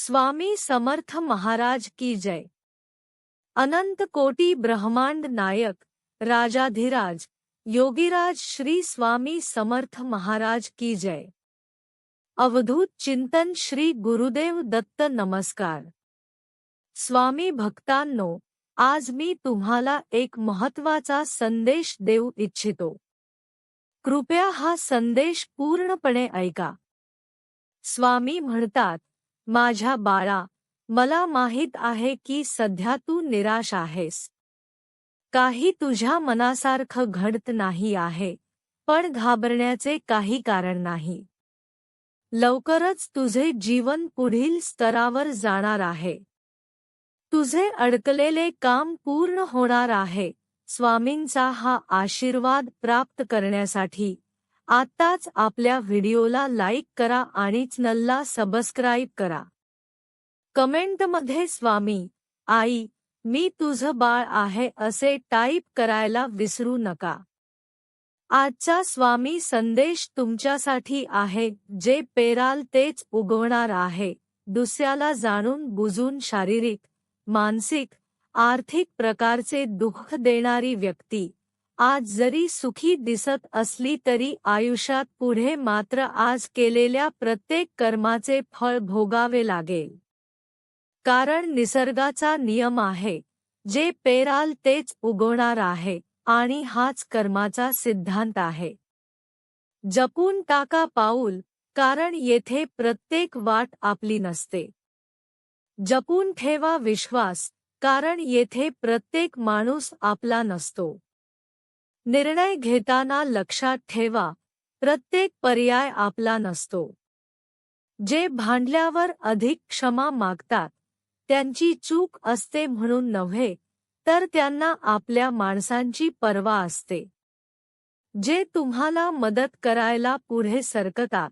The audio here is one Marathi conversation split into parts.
स्वामी समर्थ महाराज की जय। अनंत कोटी ब्रह्मांड नायक राजाधिराज योगीराज श्री स्वामी समर्थ महाराज की जय। अवधूत चिंतन श्री गुरुदेव दत्त नमस्कार। स्वामी भक्तांनो आज मी तुम्हाला एक महत्त्वाचा संदेश देऊ इच्छितो। कृपया हा संदेश पूर्णपणे ऐका। स्वामी म्हणतात माझ्या बाळा मला माहीत आहे की सध्या तू निराश आहेस. काही तुझ्या मनासारखं घडत नाही आहे पण घाबरण्याचे काही कारण नाही. लवकरच तुझे जीवन पुढील स्तरावर जाणार आहे. तुझे अडकलेले काम पूर्ण होणार आहे स्वामींचा हा आशीर्वाद प्राप्त करण्यासाठी. आत्ताच आपल्या व्हिडिओला लाईक करा आणि चॅनलला सबस्क्राईब करा. कमेंटमध्ये स्वामी आई मी तुझं बाळ आहे असे टाईप करायला विसरू नका. आजचा स्वामी संदेश तुमच्यासाठी आहे जे पेराल तेच उगवणार आहे. दुसऱ्याला जाणून बुजून शारीरिक मानसिक आर्थिक प्रकारचे दुःख देणारी व्यक्ती. आज जरी सुखी दिसत असली तरी आयुष्यात पुढे मात्र आज केलेल्या प्रत्येक कर्माचे फळ भोगावे लागेल. कारण निसर्गाचा नियम आहे जे पेराल तेच उगवणार आहे आणि हाच कर्माचा सिद्धांत आहे. जपून टाका पाऊल कारण येथे प्रत्येक वाट आपली नसते. जपून ठेवा विश्वास कारण येथे प्रत्येक माणूस आपला नसतो. निर्णय घेताना लक्षात ठेवा प्रत्येक पर्याय आपला नसतो. जे भांडल्यावर अधिक क्षमा मागतात त्यांची चूक असते म्हणून नव्हे तर त्यांना आपल्या माणसांची पर्वा असते. जे तुम्हाला मदत करायला पुढे सरकतात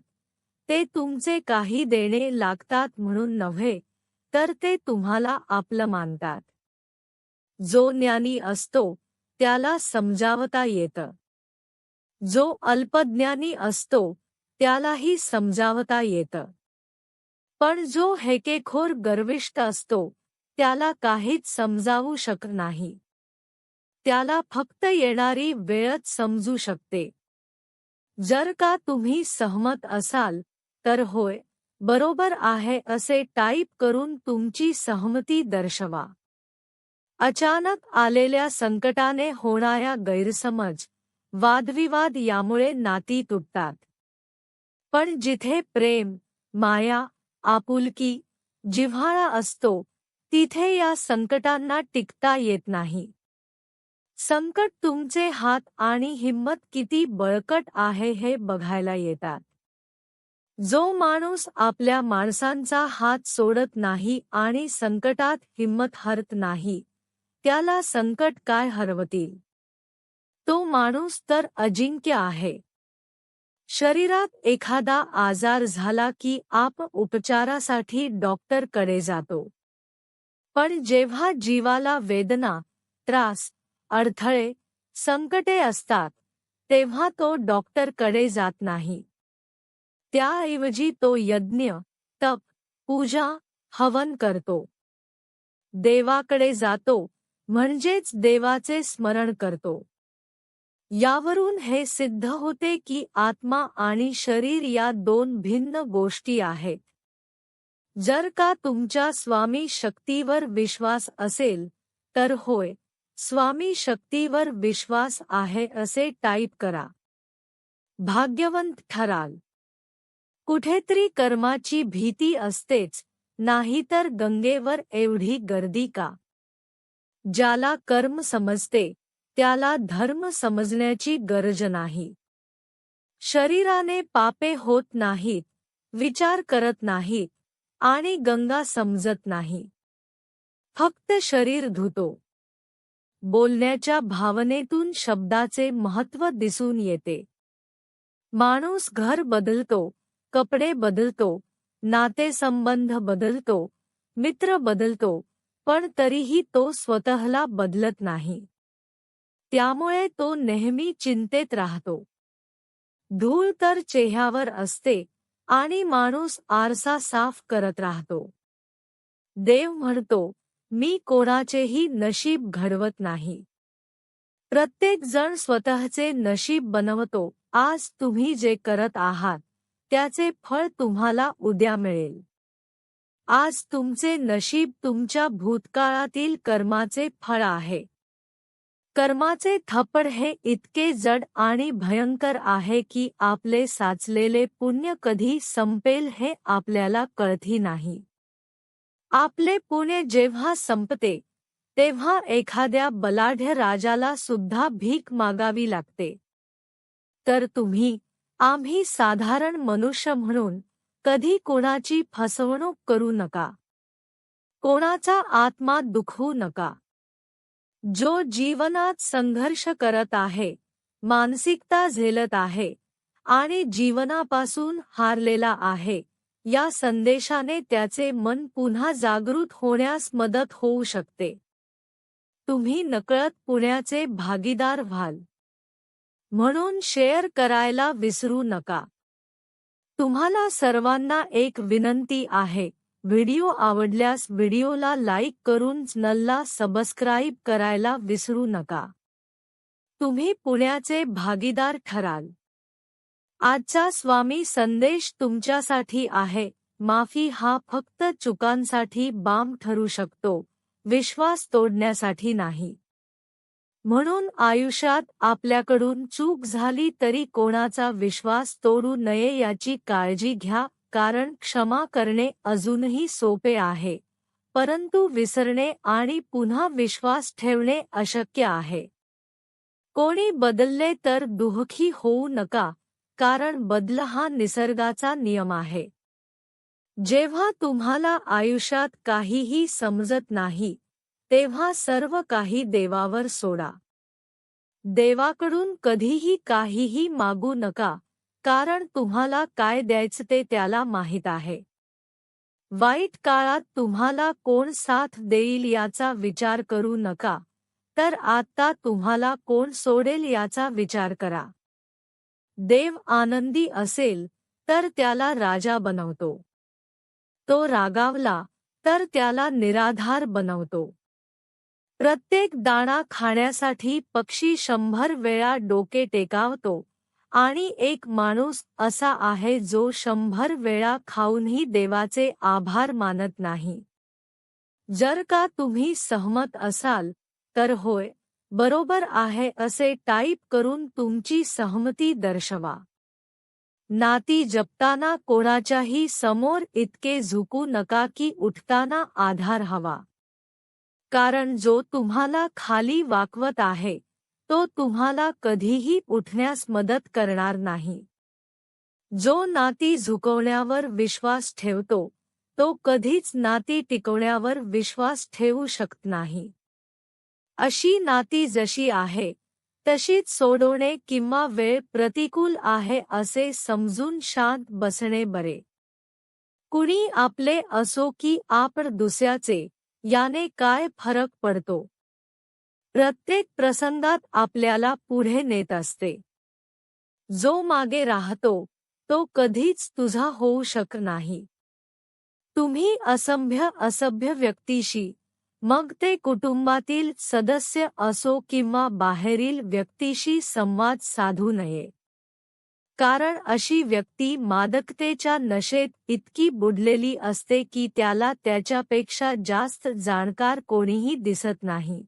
ते तुमचे काही देणे लागतात म्हणून नव्हे तर ते तुम्हाला आपलं मानतात. जो ज्ञानी असतो त्याला समजावता येतं. जो अल्पज्ञानी असतो, त्यालाही समजावता येतं. पण जो हेकेखोर गर्विष्ठ असतो, त्याला काहीच समजावू शक नाही. त्याला फक्त येणारी वेळच समजू शकते. जर का तुम्ही सहमत असाल, तर होय, बरोबर आहे असे टाईप करून तुमची सहमती दर्शवा. अचानक आलेल्या संकटाने होणाऱ्या गैरसमज वादविवाद यामुळे नाती तुटतात. पण जिथे प्रेम माया आपुलकी जिव्हाळा असतो तिथे या संकटांना टिकता येत नाही. संकट तुमचे हात आणि हिंमत किती बळकट आहे हे बघायला येतात. जो माणूस आपल्या माणसांचा हात सोडत नाही आणि संकटात हिंमत हरत नाही त्याला संकट काय हरवतील? तो माणूस तर अजिंक्य आहे. शरीरात एखादा आजार झाला की आप उपचारासाठी डॉक्टरकडे जातो. पण जेव्हा जीवाला वेदना, त्रास, अडथळे, संकटे असतात, तेव्हा तो डॉक्टरकडे जात नाही. त्याऐवजी तो यज्ञ, तप, पूजा, हवन करतो. देवाकडे जातो म्हणजेच देवाचे स्मरण करतो. यावरून हे सिद्ध होते की आत्मा आणि शरीर या दोन भिन्न गोष्टी आहेत. जर का तुमच्या स्वामी शक्तीवर विश्वास असेल तर होय स्वामी शक्तीवर विश्वास आहे असे टाईप करा. भाग्यवंत ठराल. कुठेतरी कर्माची भीती असतेच नाहीतर गंगेवर एवढी गर्दी का? ज्याला कर्म समजते त्याला धर्म समजण्याची गरज नाही. शरीराने पापे होत नाहीत विचार करत नाहीत आणि गंगा समजत नाही. फक्त शरीर धुतो. बोलण्याच्या भावनेतून शब्दाचे महत्त्व दिसून येते. माणूस घर बदलतो कपडे बदलतो नातेसंबंध बदलतो मित्र बदलतो पण तरीही तो स्वतःला बदलत नाही. त्यामुळे तो नेहमी चिंतेत राहतो. धूळ तर चेह्यावर असते आणि माणूस आरसा साफ करत राहतो. देव म्हणतो मी कोणाचेही नशीब घडवत नाही. प्रत्येक जण स्वतःचे नशीब बनवतो. आज तुम्ही जे करत आहात त्याचे फळ तुम्हाला उद्या मिळेल. आज तुमचे नशीब तुमच्या भूतकाळातील कर्माचे फळ आहे. कर्माचे थप्पड हे इतके जड आणि भयंकर आहे की आपले साचलेले पुण्य कधी संपेल हे आपल्याला कळती नाही. आपले पुण्य जेव्हा संपते तेव्हा एखाद्या बलाढ्य राजाला सुद्धा भीक मागावी लागते. तर तुम्ही आम्ही साधारण मनुष्य म्हणून कधी कोणाची फसवणूक करू नका. कोणाचा आत्मा दुखवू नका. जो जीवनात संघर्ष करत आहे मानसिकता झेलत आहे आणि जीवनापासून हारलेला आहे या संदेशाने त्याचे मन पुन्हा जागृत होण्यास मदत होऊ शकते. तुम्ही नकळत पुण्याचे भागीदार व्हाल. म्हणून शेअर करायला विसरू नका. तुम्हाला सर्वांना एक विनंती आहे. व्हिडिओ आवडल्यास व्हिडिओला लाईक करून चॅनलला सबस्क्राईब करायला विसरू नका. तुम्ही पुण्याचे भागीदार ठराल. आजचा स्वामी संदेश तुमच्यासाठी आहे. माफी हा फक्त चुकांसाठी बाम ठरू शकतो. विश्वास तोडण्यासाठी नाही. म्हणून आयुष्यात आपल्याकडून चूक झाली तरी कोणाचा विश्वास तोडू नये याची काळजी घ्या कारण क्षमा करणे अजूनही सोपे आहे. परंतु विसरणे आणि पुन्हा विश्वास ठेवणे अशक्य आहे. कोणी बदलले तर दुःखी होऊ नका कारण बदल हा निसर्गाचा नियम आहे. जेव्हा तुम्हाला आयुष्यात काहीही समजत नाही तेव्हा सर्व काही देवावर सोडा. देवाकडून कधीही काहीही मागू नका कारण तुम्हाला काय द्यायचं ते त्याला माहीत आहे. वाईट काळात तुम्हाला कोण साथ देईल याचा विचार करू नका तर आता तुम्हाला कोण सोडेल याचा विचार करा. देव आनंदी असेल तर त्याला राजा बनवतो. तो रागावला तर त्याला निराधार बनवतो. प्रत्येक दाणा खाण्यासाठी पक्षी शंभर वेळा डोके टेकावतो. आणि एक माणूस असा आहे जो शंभर वेळा खाऊनही देवाचे आभार मानत नाही. जर का तुम्ही सहमत असाल तर होय बरोबर आहे असे टाईप करून तुमची सहमती दर्शवा. नाती जपताना कोणाच्याही समोर इतके झुकू नका की उठताना आधार हवा. कारण जो तुम्हाला खाली वाकवत आहे तो तुम्हाला कधीही उठण्यास मदत करणार नाही. जो नाती झुकवण्यावर विश्वास ठेवतो तो कधीच नाती टिकवण्यावर विश्वास ठेवू शकत नाही. अशी नाती जशी आहे तशीच सोडवणे किंवा वेळ प्रतिकूल आहे असे समजून शांत बसणे बरे. कुणी आपले असो की आपण दुसऱ्याचे याने काय फरक पडतो? प्रत्येक प्रसंगात आपल्याला पुढे नेत असते. जो मागे राहतो तो कधीच तुझा होऊ शक नाही. तुम्ही असंभ्य असभ्य व्यक्तीशी मग ते कुटुंबातील सदस्य असो किंवा बाहेरील व्यक्तीशी संवाद साधू नये. कारण अशी व्यक्ती मादकतेच्या नशेत इतकी बुडलेली असते की त्याला त्याच्यापेक्षा जास्त जाणकार कोणीही दिसत नाही.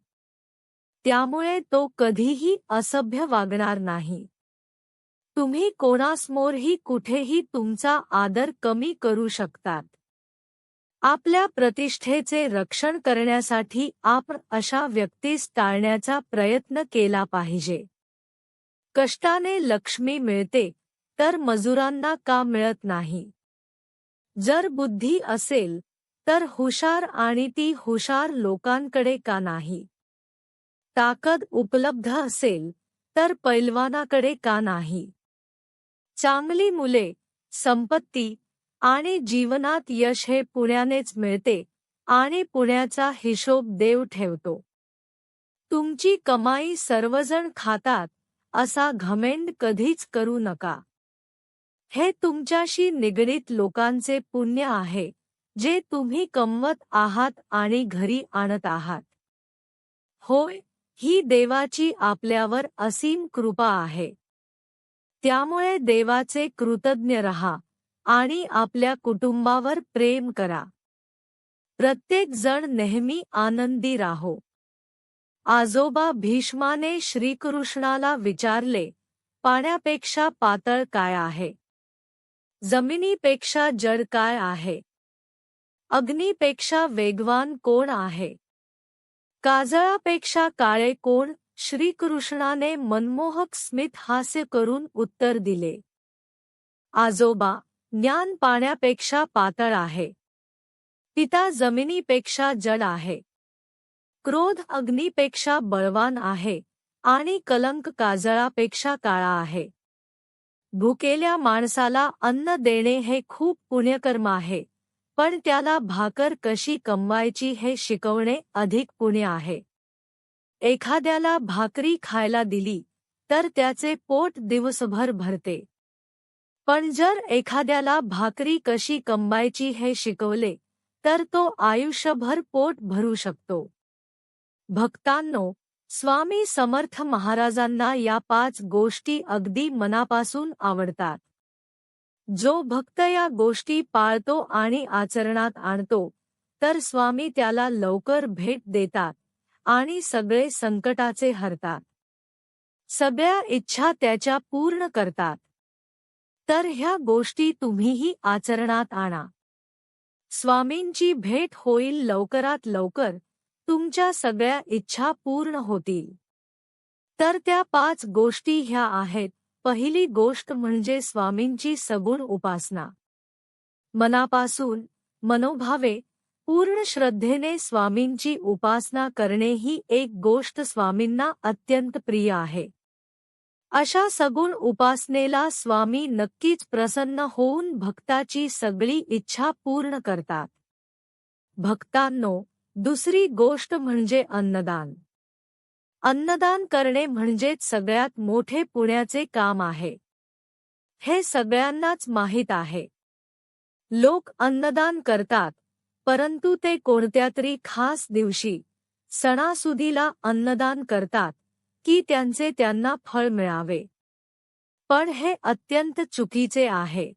त्यामुळे तो कधीही असभ्य वागणार नाही. तुम्ही कोणासमोरही कुठेही तुमचा आदर कमी करू शकतात. आपल्या प्रतिष्ठेचे रक्षण करण्यासाठी आपण अशा व्यक्तीस टाळण्याचा प्रयत्न केला पाहिजे. कष्टाने लक्ष्मी मिळते तर मजुरांना का मिळत नाही? जर बुद्धी असेल तर हुशार आणि ती हुशार लोकांकडे का नाही? ताकद उपलब्ध असेल तर पैलवानाकडे का नाही? चांगली मुले संपत्ती आणि जीवनात यश हे पुण्यानेच मिळते आणि पुण्याचा हिशोब देव ठेवतो. तुमची कमाई सर्वजण खातात असा घमेंड कधीच करू नका. हे तुमच्याशी निगडीत लोकांचे पुण्य आहे जे तुम्ही कमवत आहात आणि घरी आणत आहात. होय ही देवाची आपल्यावर असीम कृपा आहे. त्यामुळे देवाचे कृतज्ञ रहा आणि आपल्या कुटुंबावर प्रेम करा. प्रत्येक जण नेहमी आनंदी राहो. आजोबा भीष्माने श्रीकृष्णाला विचारले पाण्यापेक्षा पातळ काय आहे? जमिनीपेक्षा जड काय आहे? अग्नीपेक्षा वेगवान कोण आहे? काजळापेक्षा काळे कोण? श्रीकृष्णाने मनमोहक स्मित हास्य करून उत्तर दिले. आजोबा, ज्ञान पाण्यापेक्षा पातळ आहे. पिता जमिनीपेक्षा जड आहे. क्रोध अग्नीपेक्षा बळवान आहे. आणि कलंक काजळापेक्षा काळा आहे. भुकेल्या माणसाला अन्न देणे हे खूप पुण्यकर्म आहे. पण त्याला भाकर कशी कमवायची हे शिकवणे अधिक पुण्य आहे. एखाद्याला भाकरी खायला दिली तर त्याचे पोट दिवसभर भरते. पण जर एखाद्याला भाकरी कशी कमवायची हे शिकवले तर तो आयुष्यभर पोट भरू शकतो. भक्तांनो स्वामी समर्थ महाराजांना या पाच गोष्टी अगदी मनापासून आवडतात. जो भक्त या गोष्टी पाळतो आणि आचरणात आणतो तर स्वामी त्याला लवकर भेट देतात आणि सगळे संकटाचे हरतात. सगळ्या इच्छा त्याच्या पूर्ण करतात. तर ह्या गोष्टी तुम्हीही आचरणात आणा. स्वामींची भेट होईल लवकरात लवकर तुमच्या सगळ्या इच्छा पूर्ण होतील. तर त्या पाच गोष्टी ह्या आहेत. पहिली गोष्ट म्हणजे स्वामींची सगुण उपासना. मनापासून मनोभावे पूर्ण श्रद्धेने स्वामींची उपासना करणे ही एक गोष्ट स्वामींना अत्यंत प्रिय आहे. अशा सगुण उपासनेला स्वामी नक्कीच प्रसन्न होऊन भक्ताची सगळी इच्छा पूर्ण करतात. भक्तांनो दुसरी गोष्ट म्हणजे अन्नदान. अन्नदान करणे म्हणजेच सगळ्यात मोठे पुण्याचे काम आहे. हे सगळ्यांनाच माहीत आहे. लोक अन्नदान करतात परंतु ते कोणत्या तरी खास दिवशी सणासुदीला अन्नदान करतात की त्यांचे त्यांना फळ मिळावे. पण हे अत्यंत चुकीचे आहे.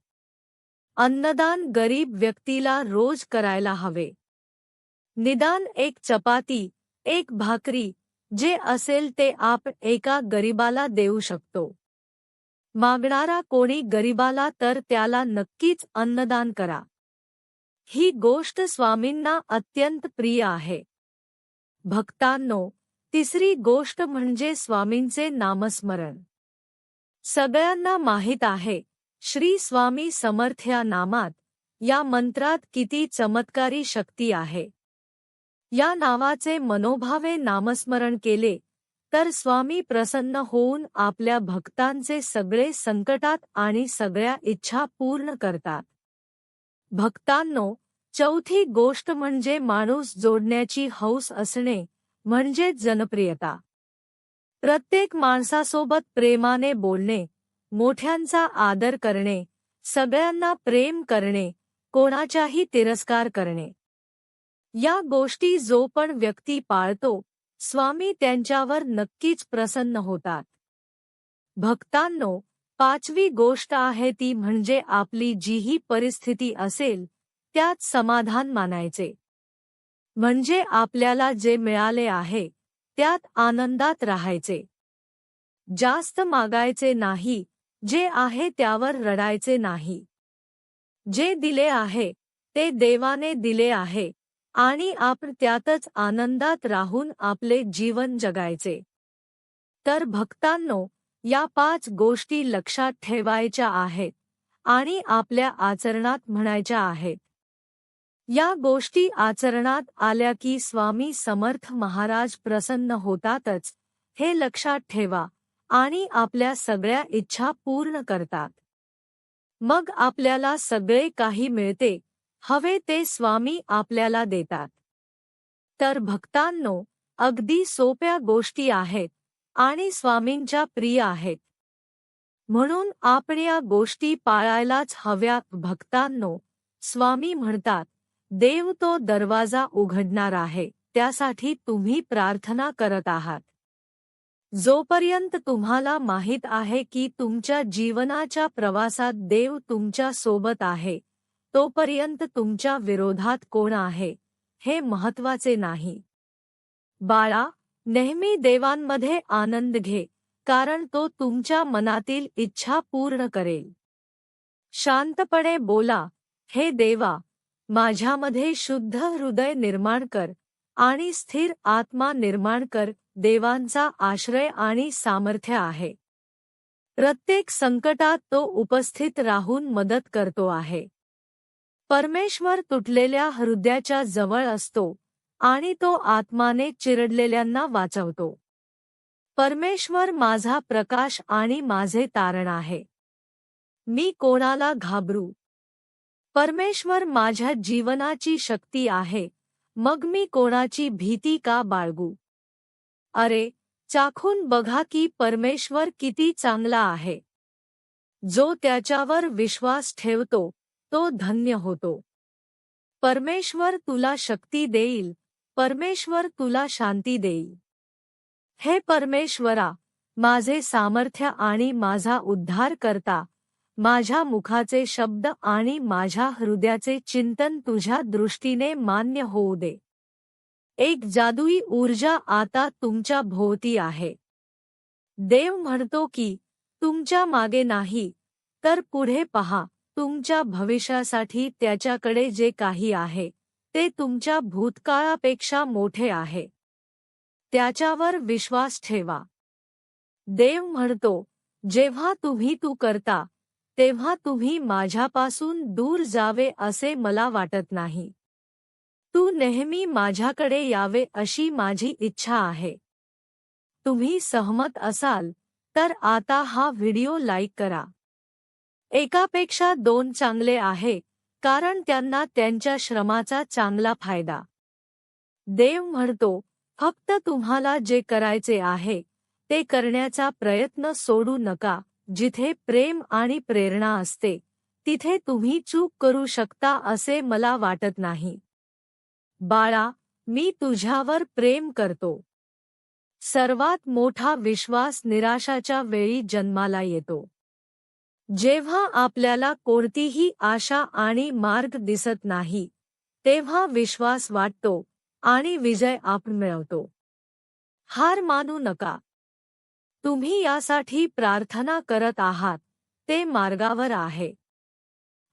अन्नदान गरीब व्यक्तीला रोज करायला हवे. निदान एक चपाती एक भाकरी जे असेल ते आप एका गरीबाला देऊ शकतो. मागणारा कोणी गरीबाला तर त्याला नक्कीच अन्नदान करा. ही गोष्ट स्वामींना अत्यंत प्रिय आहे. भक्तांनो तिसरी गोष्ट म्हणजे स्वामींचे नामस्मरण. सगळ्यांना माहीत आहे श्री स्वामी समर्थ या नामात या मंत्रात किती चमत्कारी शक्ती आहे. या नावाचे मनोभावे नामस्मरण केले तर स्वामी प्रसन्न होऊन आपल्या भक्तांचे सगळे संकटात आणि सगळ्या इच्छा पूर्ण करतात. भक्तांनो चौथी गोष्ट म्हणजे माणूस जोडण्याची हौस असणे म्हणजे जनप्रियता. प्रत्येक माणसासोबत प्रेमाने बोलणे मोठ्यांचा आदर करणे सगळ्यांना प्रेम करणे कोणाच्याही तिरस्कार करणे. या गोष्टी जो पण व्यक्ती पाळतो स्वामी त्यांच्यावर नक्कीच प्रसन्न होतात. भक्तांनो पाचवी गोष्ट आहे ती म्हणजे आपली जीही परिस्थिती असेल त्यात समाधान मानायचे. म्हणजे आपल्याला जे मिळाले आहे त्यात आनंदात राहायचे. जास्त मागायचे नाही जे आहे त्यावर रडायचे नाही. जे दिले आहे ते देवाने दिले आहे आणि आपण त्यातच आनंदात राहून आपले जीवन जगायचे. तर भक्तांनो या पाच गोष्टी लक्षात ठेवायच्या आहेत आणि आपल्या आचरणात म्हणायच्या आहेत. या गोष्टी आचरणात आल्या की स्वामी समर्थ महाराज प्रसन्न होतातच हे लक्षात ठेवा आणि आपल्या सगळ्या इच्छा पूर्ण करतात. मग आपल्याला सगळे काही मिळते हवे ते स्वामी आपल्याला देतात. तर भक्तांनो अगदी सोप्या गोष्टी आहेत आणि स्वामींच्या प्रिय आहेत. म्हणून आपण या गोष्टी पाळायलाच हव्या. भक्तांनो स्वामी म्हणतात देव तो दरवाजा उघडणार आहे त्यासाठी तुम्ही प्रार्थना करत आहात. जोपर्यंत तुम्हाला माहीत आहे की तुमच्या जीवनाच्या प्रवासात देव तुमच्यासोबत आहे तोपर्यंत तुमच्या विरोधात कोण आहे हे महत्त्वाचे नाही. बाळा नेहमी देवांमध्ये आनंद घे कारण तो तुमच्या मनातील इच्छा पूर्ण करेल. शांतपणे बोला हे देवा माझ्यामध्ये शुद्ध हृदय निर्माण कर आणि स्थिर आत्मा निर्माण कर देवांचा आश्रय आणि सामर्थ्य आहे. प्रत्येक संकटात तो उपस्थित राहून मदत करतो आहे. परमेश्वर तुटलेल्या हृदयाच्या जवळ असतो आणि तो आत्माने चिरडलेल्यांना वाचवतो. परमेश्वर माझा प्रकाश आणि माझे तारण आहे. मी कोणाला घाबरू? परमेश्वर माझ्या जीवनाची शक्ती आहे मग मी कोणाची भीती का बाळगू? अरे चाखून बघा की परमेश्वर किती चांगला आहे. जो त्याच्यावर विश्वास ठेवतो तो धन्य होतो परमेश्वर तुला शक्ती देईल. परमेश्वर तुला शांती देईल. हे परमेश्वरा, माझे सामर्थ्य आणि माझा उद्धार करता, माझ्या मुखाचे शब्द आणि माझ्या हृदयाचे चिंतन तुझ्या दृष्टीने मान्य होऊ दे. एक जादुई ऊर्जा आता तुमच्या भोवती आहे. देव म्हणतो की, तुमच्या मागे नाही, तर पुढे पहा. तुमच्या भविष्यासाठी त्याच्याकडे जे काही आहे ते तुमच्या भूतकाळापेक्षा मोठे आहे. त्याच्यावर विश्वास ठेवा. देव म्हणतो जेव्हा तुम्ही तू करता तेव्हा तुम्ही माझ्यापासून दूर जावे असे मला वाटत नाही. तू नेहमी माझ्याकडे यावे अशी माझी इच्छा आहे. तुम्ही सहमत असाल तर आता हा व्हिडिओ लाईक करा. एकापेक्षा दोन चांगले आहे कारण त्यांना त्यांच्या श्रमाचा चांगला फायदा. देव म्हणतो फक्त तुम्हाला जे करायचे आहे ते करण्याचा प्रयत्न सोडू नका. जिथे प्रेम आणि प्रेरणा असते तिथे तुम्ही चूक करू शकता असे मला वाटत नाही. बाळा मी तुझ्यावर प्रेम करतो. सर्वात मोठा विश्वास निराशाच्या वेळी जन्माला येतो. जेव्हा आपल्याला कोणतीही आशा आणि मार्ग दिसत नाही तेव्हा विश्वास वाटतो आणि विजय आपण मिळवतो. हार मानू नका. तुम्ही यासाठी प्रार्थना करत आहात ते मार्गावर आहे.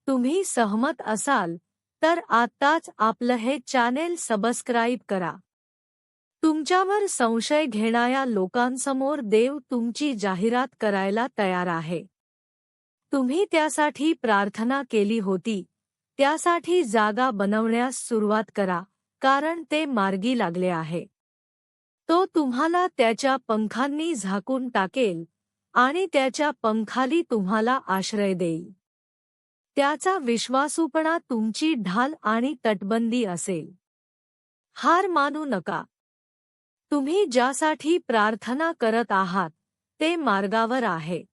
तुम्ही सहमत असाल तर आत्ताच आपलं हे चॅनेल सबस्क्राईब करा. तुमच्यावर संशय घेणाऱ्या लोकांसमोर देव तुमची जाहिरात करायला तयार आहे. तुम्ही त्यासाठी प्रार्थना केली होती. त्यासाठी जागा बनवण्यास सुरुवात करा कारण ते मार्गी लागले आहे. तो तुम्हाला त्याच्या पंखांनी झाकून टाकेल आणि त्याच्या पंखाली तुम्हाला आश्रय देईल. त्याचा विश्वासूपणा तुमची ढाल आणि तटबंदी असेल. हार मानू नका. तुम्ही ज्यासाठी प्रार्थना करत आहात ते मार्गावर आहे.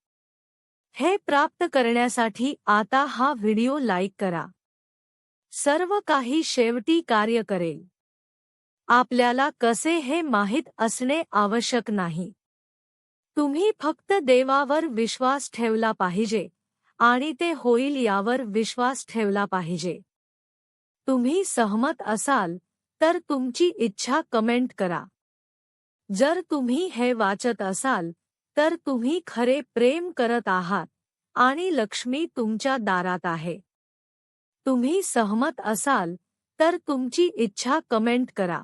हे प्राप्त करण्यासाठी आता हा व्हिडिओ लाईक करा. सर्व काही शेवटी कार्य करेल. आपल्याला कसे हे माहीत असणे आवश्यक नाही. तुम्ही फक्त देवावर विश्वास ठेवला पाहिजे आणि ते होईल यावर विश्वास ठेवला पाहिजे. तुम्ही सहमत असाल तर तुमची इच्छा कमेंट करा. जर तुम्ही हे वाचत असाल तर तुम्ही खरे प्रेम करत आहात आणि लक्ष्मी तुमच्या दारात आहे. तुम्ही सहमत असाल तर तुमची इच्छा कमेंट करा.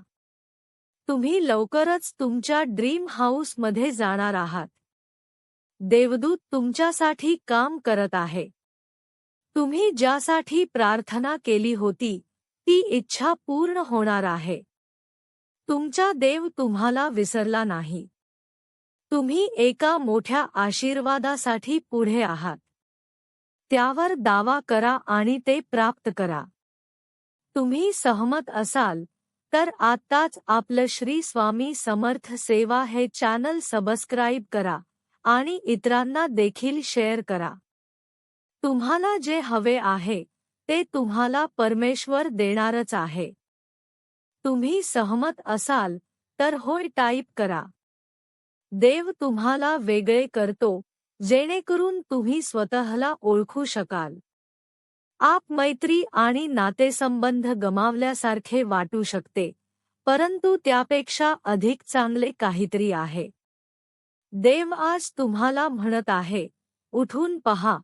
तुम्ही लवकरच तुमच्या ड्रीम हाऊसमध्ये जाणार आहात. देवदूत तुमच्यासाठी काम करत आहे. तुम्ही ज्यासाठी प्रार्थना केली होती ती इच्छा पूर्ण होणार आहे. तुमचा देव तुम्हाला विसरला नाही. तुम्ही एका मोठ्या आशीर्वादासाठी पुढे आहात. त्यावर दावा करा आणि ते प्राप्त करा. तुम्ही सहमत असाल तर आत्ताच आपलं श्री स्वामी समर्थ सेवा हे चॅनल सबस्क्राईब करा आणि इतरांना देखील शेअर करा. तुम्हाला जे हवे आहे ते तुम्हाला परमेश्वर देणारच आहे. तुम्ही सहमत असाल तर होय टाईप करा. देव तुम्हाला वेगळे करतो जेणेकरून तुम्ही स्वतःला ओळखू शकाल. आप मैत्री आणि नातेसंबंध गमावल्यासारखे वाटू शकते परंतु त्यापेक्षा अधिक चांगले काहीतरी आहे. देव आज तुम्हाला म्हणत आहे उठून पहा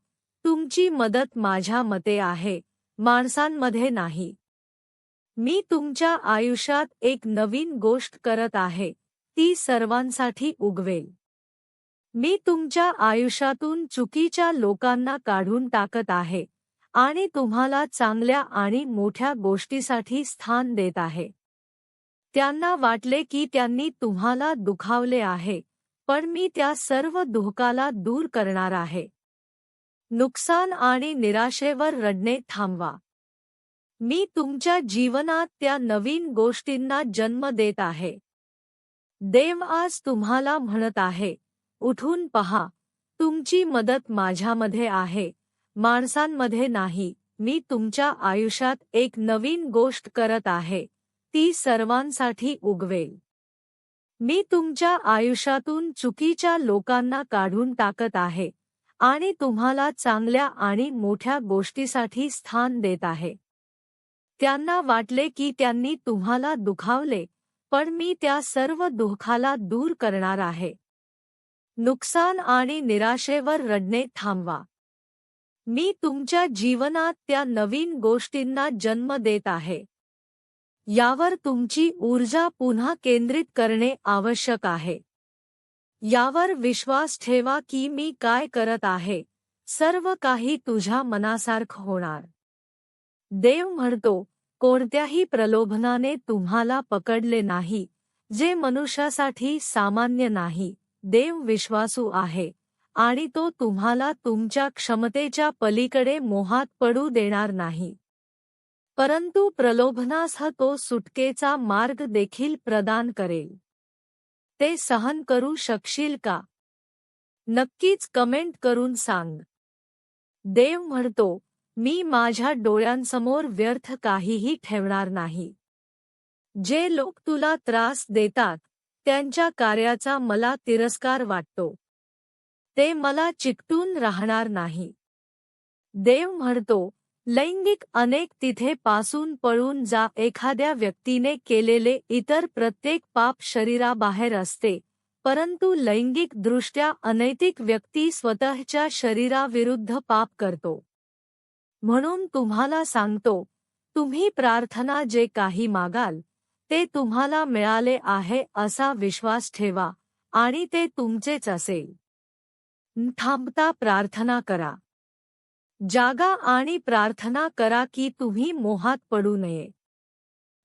तुमची मदत माझ्या मते आहे माणसांमध्ये नाही. मी तुमच्या आयुष्यात एक नवीन गोष्ट करत आहे ती सर्वांसाठी उगवेल. मी तुमच्या आयुष्यातून चुकीच्या लोकांना काढून टाकत आहे आणि तुम्हाला चांगल्या आणि मोठ्या गोष्टीसाठी स्थान देत आहे. त्यांना वाटले की त्यांनी तुम्हाला दुखावले आहे पण मी त्या सर्व दुःखाला दूर करणार आहे. नुकसान आणि निराशेवर रडणे थांबवा. मी तुमच्या जीवनात त्या नवीन गोष्टींना जन्म देत आहे. देव आज तुम्हाला म्हणत आहे. उठून पहा. तुमची मदत माझ्यामध्ये आहे. माणसांमध्ये नाही. मी तुमच्या आयुष्यात एक नवीन गोष्ट करत आहे. ती सर्वांसाठी उगवेल. मी तुमच्या आयुष्यातून चुकीच्या लोकांना काढून टाकत आहे. आणि तुम्हाला चांगल्या आणि मोठ्या गोष्टीसाठी स्थान देत आहे. त्यांना वाटले की त्यांनी तुम्हाला दुखावले. पण मी त्या सर्व दुःखाला दूर करणार आहे. नुकसान आणि निराशेवर रडणे थांबवा. मी तुमच्या जीवनात त्या नवीन गोष्टींना जन्म देत आहे. यावर तुमची ऊर्जा पुन्हा केंद्रित करणे आवश्यक आहे. यावर विश्वास ठेवा की मी काय करत आहे. सर्व काही तुझ्या मनासारखं होणार. देव म्हणतो कोणत्याही प्रलोभनाने तुम्हाला पकडले नाही जे मनुष्यासाठी सामान्य नाही देव विश्वासू आहे आणि तो तुम्हाला तुमच्या क्षमतेच्या पलीकडे मोहात पडू देणार नाही. परंतु प्रलोभनास तो सुटकेचा मार्ग देखील प्रदान करेल. ते सहन करू शकशील का? नक्कीच कमेंट करून सांग. देव म्हणतो मी माझ्या डोळ्यांसमोर व्यर्थ काहीही ठेवणार नाही. जे लोक तुला त्रास देतात त्यांच्या कार्याचा मला तिरस्कार वाटतो. ते मला चिकटून राहणार नाही. देव म्हणतो लैंगिक अनेक तिथे पासून पळून जा. एखाद्या व्यक्तीने केलेले इतर प्रत्येक पाप शरीराबाहेर असते परंतु लैंगिकदृष्ट्या अनैतिक व्यक्ती स्वतःच्या शरीराविरुद्ध पाप करतो. म्हणून तुम्हाला सांगतो तुम्ही प्रार्थना जे काही मागाल ते तुम्हाला मिळाले आहे असा विश्वास ठेवा आणि ते तुमचेच असेल. थांबता प्रार्थना करा. जागा आणि प्रार्थना करा की तुम्ही मोहात पडू नये.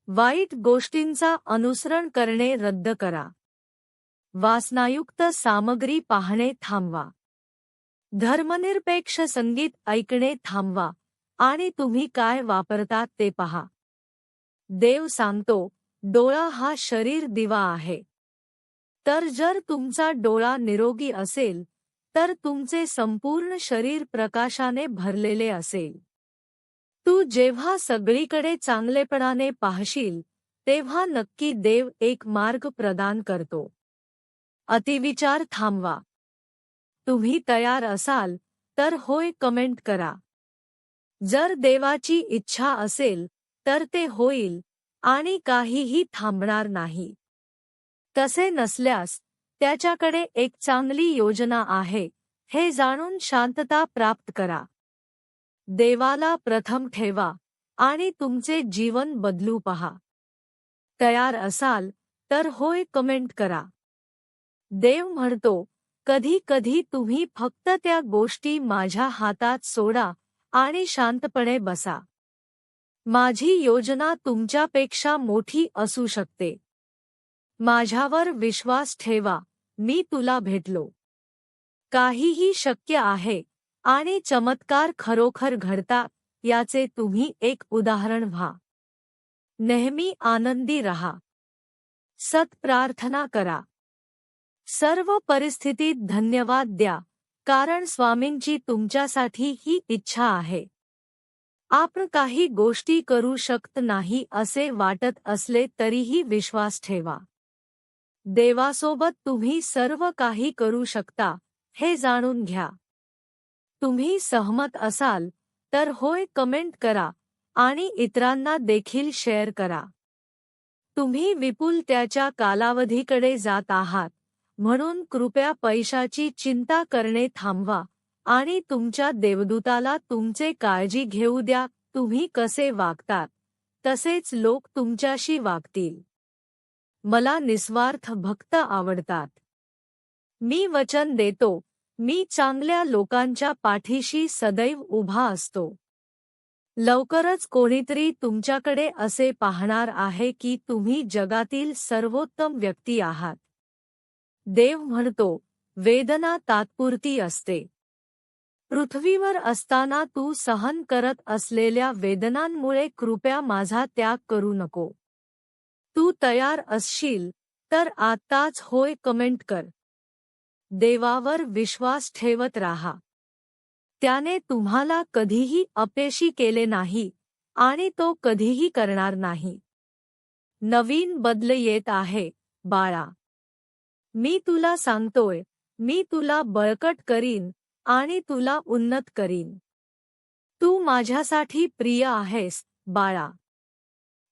वाईट गोष्टींचा अनुसरण करणे रद्द करा. वासनायुक्त सामग्री पाहणे थांबवा. धर्मनिरपेक्ष संगीत ऐकणे थांबवा. आणि तुम्ही काय वापरतात ते पहा. देव सांगतो, डोळा हा शरीर दिवा आहे. तर जर तुमचा डोळा निरोगी असेल, तर तुमचे संपूर्ण शरीर प्रकाशाने भरलेले असेल. तू जेव्हा सगळीकडे चांगलेपणाने पाहशील, तेव्हा नक्की देव एक मार्ग प्रदान करतो. अतिविचार थांबवा. तुम्ही तयार असाल, तर होय कमेंट करा. जर देवाची इच्छा असेल तर ते होईल आणि काहीही थांबणार नाही. तसे नसल्यास त्याच्याकडे एक चांगली योजना आहे हे जाणून शांतता प्राप्त करा. देवाला प्रथम ठेवा आणि तुमचे जीवन बदलू पहा. तयार असाल तर होय कमेंट करा. देव म्हणतो कधी कधी तुम्ही फक्त त्या गोष्टी माझ्या हातात सोडा आणि शांतपणे बसा. माझी योजना तुमच्यापेक्षा मोठी असू शकते. माझ्यावर विश्वास ठेवा मी तुला भेटलो. काहीही शक्य आहे आणि चमत्कार खरोखर घडतात याचे तुम्ही एक उदाहरण व्हा. नेहमी आनंदी रहा. सत प्रार्थना करा. सर्व परिस्थितीत धन्यवाद द्या. कारण स्वामींची तुमच्यासाठी ही इच्छा आहे. आपण काही गोष्टी करू शकत नाही असे वाटत असले तरीही विश्वास ठेवा. देवासोबत तुम्ही सर्व काही करू शकता हे जाणून घ्या. तुम्ही सहमत असाल तर होय कमेंट करा आणि इतरांना देखील शेअर करा. तुम्ही विपुल त्याच्या कालावधीकडे जात आहात. म्हणून कृपया पैशाची चिंता करणे थांबवा आणि तुमच्या देवदूताला तुमचे काळजी घेऊ द्या तुम्ही कसे वागतात तसेच लोक तुमच्याशी वागतील. मला निस्वार्थ भक्त आवडतात. मी वचन देतो मी चांगल्या लोकांच्या पाठीशी सदैव उभा असतो. लवकरच कोणीतरी तुमच्याकडे असे पाहणार आहे की तुम्ही जगातील सर्वोत्तम व्यक्ती आहात. देव म्हणतो वेदना तात्पुरती असते. पृथ्वीवर असताना तू सहन करत असलेल्या वेदनांमुळे कृपया माझा त्याग करू नको. तू तयार असशील तर आत्ताच होय कमेंट कर. देवावर विश्वास ठेवत राहा. त्याने तुम्हाला कधीही अपेशी केले नाही आणि तो कधीही करणार नाही. नवीन बदल येत आहे बाळा. मी तुला सांगतोय, मी तुला बळकट करीन आणि तुला उन्नत करीन. तू माझ्यासाठी प्रिय आहेस, बाळा.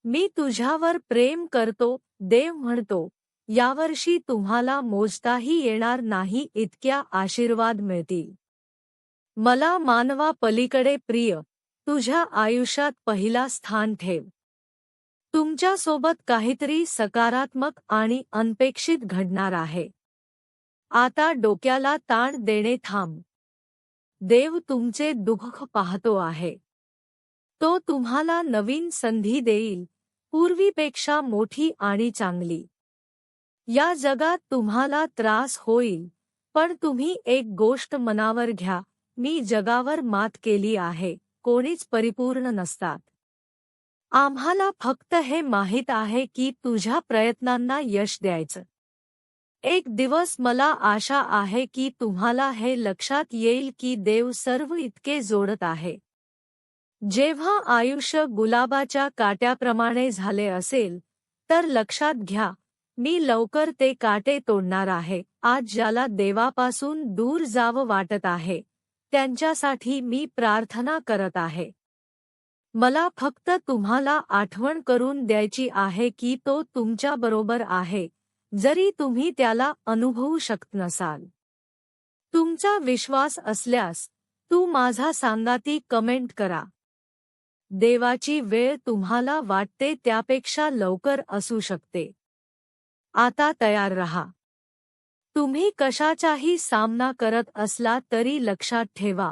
मी तुझ्यावर प्रेम करतो, देव म्हणतो, यावर्षी तुम्हाला मोजताही येणार नाही इतक्या आशीर्वाद मिळतील. मला मानवा पलीकडे प्रिय, तुझ्या आयुष्यात पहिला स्थान ठेव. तुमच्यासोबत काहीतरी सकारात्मक आणि अनपेक्षित घडणार आहे. आता डोक्याला ताण देणे थांब. देव तुमचे दुःख पाहतो आहे. तो तुम्हाला नवीन संधी देईल पूर्वीपेक्षा मोठी आणि चांगली. या जगात तुम्हाला त्रास होईल पण तुम्ही एक गोष्ट मनावर घ्या मी जगावर मात केली आहे कोणीच परिपूर्ण नसतात. आम्हाला फक्त हे माहीत आहे की तुझ्या प्रयत्नांना यश द्यायचं. एक दिवस मला आशा आहे की तुम्हाला हे लक्षात येईल की देव सर्व इतके जोडत आहे. जेव्हा आयुष्य गुलाबाच्या काट्याप्रमाणे झाले असेल तर लक्षात घ्या मी लवकर ते काटे तोडणार आहे आज ज्याला देवापासून दूर जावं वाटत आहे त्यांच्यासाठी मी प्रार्थना करत आहे. मला फक्त तुम्हाला आठवण करून द्यायची आहे की तो तुमच्याबरोबर आहे जरी तुम्ही त्याला अनुभवू शकत नसाल. तुमचा विश्वास असल्यास तू माझा सांगाती कमेंट करा. देवाची वेळ तुम्हाला वाटते त्यापेक्षा लवकर असू शकते. आता तयार रहा. तुम्ही कशाचाही सामना करत असला तरी लक्षात ठेवा.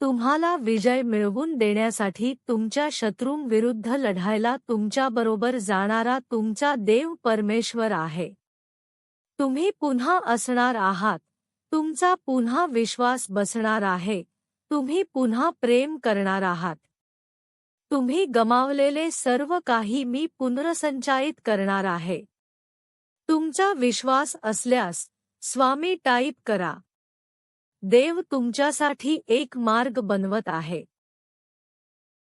तुम्हाला विजय मिळवून देण्यासाठी तुमच्या शत्रूंविरुद्ध लढायला तुमच्याबरोबर जाणारा तुमचा देव परमेश्वर आहे. तुम्ही पुन्हा असणार आहात. तुमचा पुन्हा विश्वास बसणार आहे. तुम्ही पुन्हा प्रेम करणार आहात. तुम्ही गमावलेले सर्व काही मी पुनर्संचायित करणार आहे. तुमचा विश्वास असल्यास स्वामी टाईप करा. देव तुमच्यासाठी एक मार्ग बनवत आहे.